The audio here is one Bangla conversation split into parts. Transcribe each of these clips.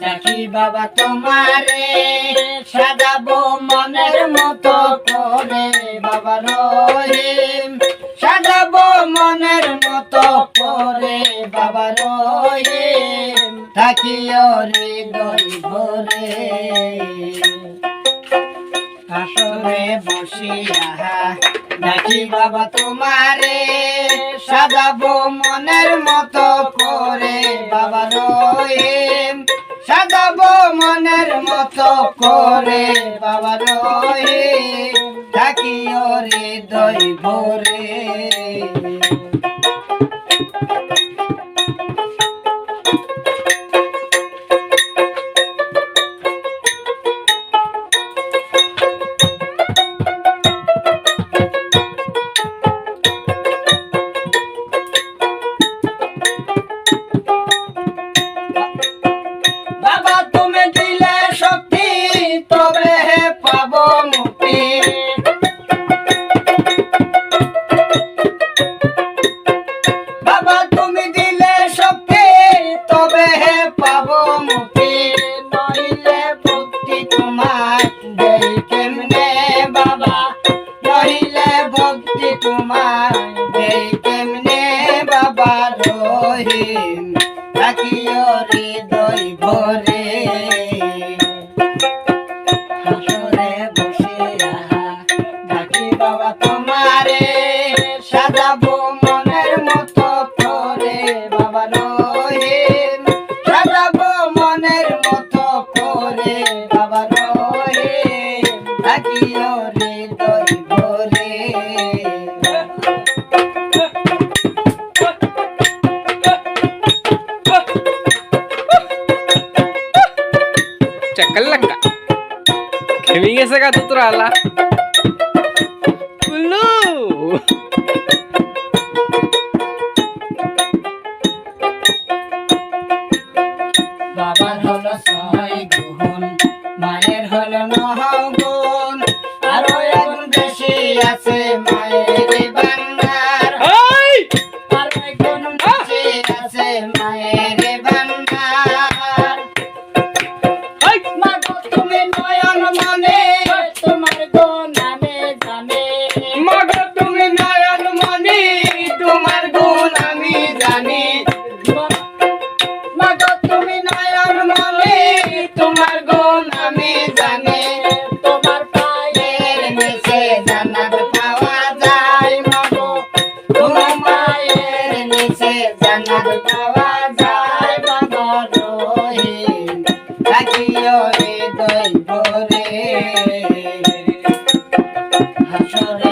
দেখি বাবা তোমারে, সাজাবো মনের মতো করে বাবা রহিম। সাজাবো মনের মতো করে বাবা রহিম। থাকিও হৃদয় ভরে। আসরে বসিয়া দেখি বাবা তোমারে, সাজাবো মনের মতো করে বাবা রহিম। সাজাবো মনের মতো করে বাবা রহিম থাকিও দই ভরে। বাবা রহিম থাকিও হৃদয় ভরে। হাসরে তোমারে সাজাবো মনের মতো করে। বাবা রহিম সাজাবো মনের মতো করে। বাবা রহিম ডাকিও Ulu. বাবার মায়ের হলো নহ গুণ আরও এখন বেশি আছে মায়ের জান্নাত পাওয়া যায় মাগো থাকিও হৃদয় ভরে হাসরে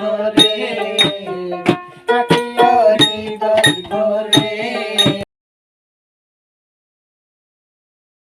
হরে